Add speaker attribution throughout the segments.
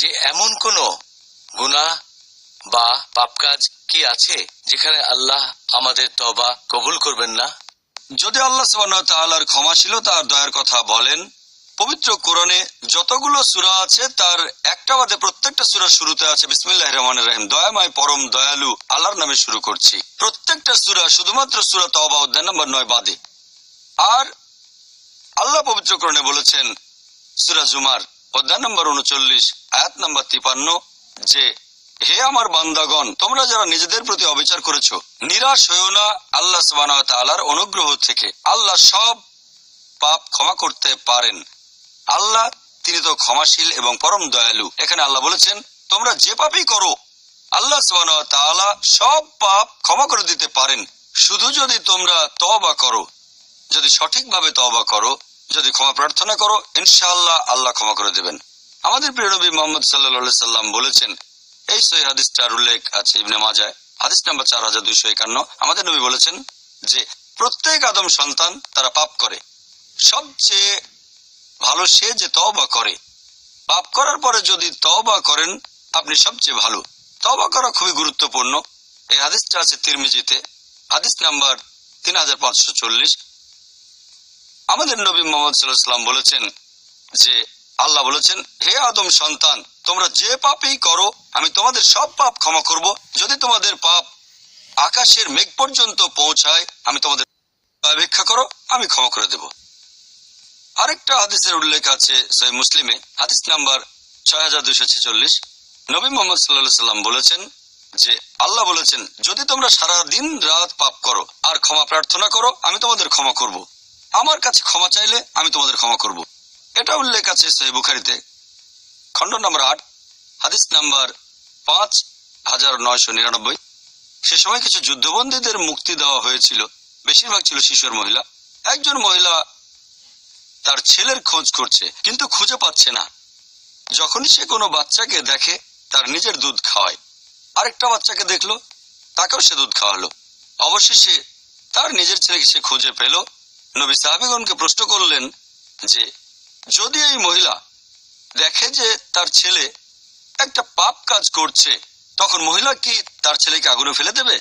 Speaker 1: যে এমন কোন গুনাহ বা পাপ কাজ কি আছে যেখানে আল্লাহ আমাদের তবা কবুল করবেন না?
Speaker 2: যদি আল্লাহ তাআলার ক্ষমাশীলতা আর দয়ার কথা বলেন। পবিত্র কোরআনে যতগুলো সুরা আছে, তার একটা বাদে প্রত্যেকটা সুরা শুরুতে আছে, বিসমিল্লাহির রহমানির রহিম, দয়াময় পরম দয়ালু আল্লাহর নামে শুরু করছি। প্রত্যেকটা সুরা শুধুমাত্র সুরা তবা অধ্যায় নম্বর নয় বাদে। আর আল্লাহ পবিত্র কোরআনে বলেছেন, সুরা জুমার অধ্যায় নম্বর উনচল্লিশ, আয়াত নম্বর তিপান্ন, যে, হে আমার বান্দাগণ, তোমরা যারা নিজেদের প্রতি অবিচার করেছ, নিরাশ হয়েও না আল্লাহ তাআলার অনুগ্রহ থেকে। আল্লাহ সব পাপ ক্ষমা করতে পারেন। আল্লাহ, তিনি তো ক্ষমাশীল এবং পরম দয়ালু। এখানে আল্লাহ বলেছেন, তোমরা যে পাপই করো, আল্লাহ তাআলা সব পাপ ক্ষমা করে দিতে পারেন। শুধু যদি তোমরা তবা করো, যদি সঠিকভাবে তবা করো যদি ক্ষমা প্রার্থনা করো, ইনশাআল্লাহ আল্লাহ ক্ষমা করে দেবেন। আমাদের প্রিয় নবী মোহাম্মদ সাল্লাল্লাহু সাল্লাম বলেছেন, এই সহি হাদিসটার উল্লেখ আছে ইবনে মাজায়, হাদিস নাম্বার চার হাজার দুইশো একান্ন। আমাদের নবী বলেছেন যে, প্রত্যেক আদম সন্তান তারা পাপ করে। সবচেয়ে ভালো সে যে তওবা করে। পাপ করার পরে যদি তওবা করেন, আপনি সবচেয়ে ভালো। তওবা করা খুবই গুরুত্বপূর্ণ। এই হাদিসটা আছে তিরমিজিতে, হাদিস নাম্বার তিন হাজার পাঁচশো চল্লিশ। আমাদের নবী মোহাম্মদ সাল্লাম বলেছেন যে, আল্লাহ বলেছেন, হে আদম সন্তান, তোমরা যে পাপই করো, আমি তোমাদের সব পাপ ক্ষমা করব। যদি তোমাদের পাপ আকাশের মেঘ পর্যন্ত পৌঁছায়, আমি তোমাদের অপেক্ষা করো, আমি ক্ষমা করে দেব। আরেকটা হাদিসের উল্লেখ আছে সহি মুসলিমে, হাদিস নাম্বার ছয় হাজার দুইশো ছেচল্লিশ। নবী মোহাম্মদ সাল্লাহ সাল্লাম বলেছেন যে, আল্লাহ বলেছেন, যদি তোমরা সারা দিন রাত পাপ করো আর ক্ষমা প্রার্থনা করো, আমি তোমাদের ক্ষমা করব। আমার কাছে ক্ষমা চাইলে আমি তোমাদের ক্ষমা করব। এটা উল্লেখ আছে সহি বুখারিতে। খণ্ড নম্বর আট, হাদিস নাম্বার পাঁচ, হাজার নয়শো নিরানব্বই। সে সময় কিছু যুদ্ধবন্দীদের মুক্তি দেওয়া হয়েছিল। বেশিরভাগ ছিল শিশুর মহিলা। একজন মহিলা তার ছেলের খোঁজ করছে, কিন্তু খুঁজে পাচ্ছে না। যখনই সে কোনো বাচ্চাকে দেখে, তার নিজের দুধ খাওয়ায়। আরেকটা বাচ্চাকে দেখল, তাকেও সে দুধ খাওয়ালো। অবশেষে তার নিজের ছেলেকে সে খুঁজে পেল। নবী সাহাবিগণকে প্রশ্ন করলেন যে, যদি এই মহিলা দেখে যে তার ছেলে একটা পাপ কাজ করছে, তখন মহিলা কি তার ছেলেকে আগুনে ফেলে দেবে?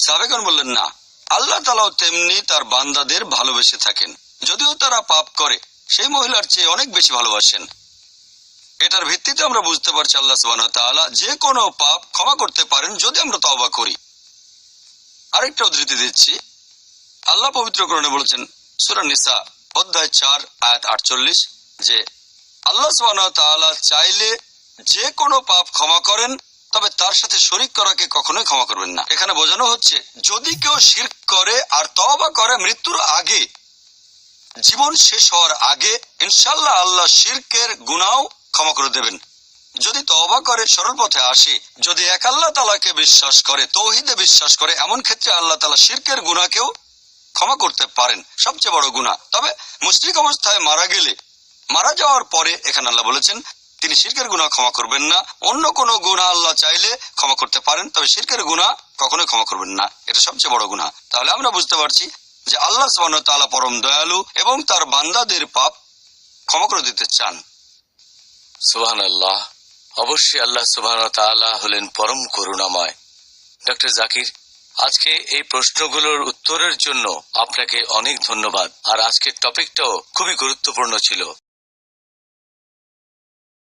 Speaker 2: সাবেগন বললেন, না। আল্লাহ তালাও তেমনি তার বান্দাদের ভালোবেসে থাকেন। যদিও তারা পাপ করে, সেই মহিলার চেয়ে অনেক বেশি ভালোবাসেন। এটার ভিত্তিতে আমরা বুঝতে পারছি আল্লাহ তাআলা যে কোনো পাপ ক্ষমা করতে পারেন যদি আমরা তওবা করি। আরেকটা উদ্ধৃতি দিচ্ছি। আল্লাহ পবিত্রকরণে বলেছেন, সুরা নিসা, অধ্যায় চার, আয়াত আটচল্লিশ, যে আল্লাহ চাইলে যে কোনো পাপ ক্ষমা করেন, তবে তার সাথে শরিক করাকে কখনোই ক্ষমা করবেন না। এখানে বোঝানো হচ্ছে, যদি কেউ শিরক করে আর তওবা করে মৃত্যুর আগে, জীবন শেষ হওয়ার আগে ইনশাল্লাহ আল্লাহ শিরকের গুনাও ক্ষমা করে দেবেন। যদি তওবা করে, সরল পথে আসে, যদি এক আল্লাহ তালাকে বিশ্বাস করে, তৌহিদে বিশ্বাস করে, এমন ক্ষেত্রে আল্লাহ তালা শিরকের গুনাকেও ক্ষমা করতে পারেন, সবচেয়ে বড় গুনাহ। তবে মুশরিক অবস্থায় মারা গেলে, মারা যাওয়ার পরে এখানে আল্লাহ বলেছেন, তিনি শিরকের গুনাহ ক্ষমা করবেন না। অন্য কোনো গুনাহ আল্লাহ চাইলে ক্ষমা করতে পারেন, তবে শিরকের গুনাহ কখনোই ক্ষমা করবেন না। এটা সবচেয়ে বড় গুনাহ। তাহলে আমরা বুঝতে পারছি যে আল্লাহ ওয়া পরম দয়ালু এবং তার বান্দাদের পাপ ক্ষমা করে দিতে চান।
Speaker 1: সুবহান আল্লাহ অবশ্যই আল্লাহ তাআলা হলেন পরম করুণাময়। ডক্টর জাকির আজকে এই প্রশ্নগুলোর উত্তরের জন্য আপনাকে অনেক ধন্যবাদ। আর আজকের টপিকটাও খুবই গুরুত্বপূর্ণ ছিল।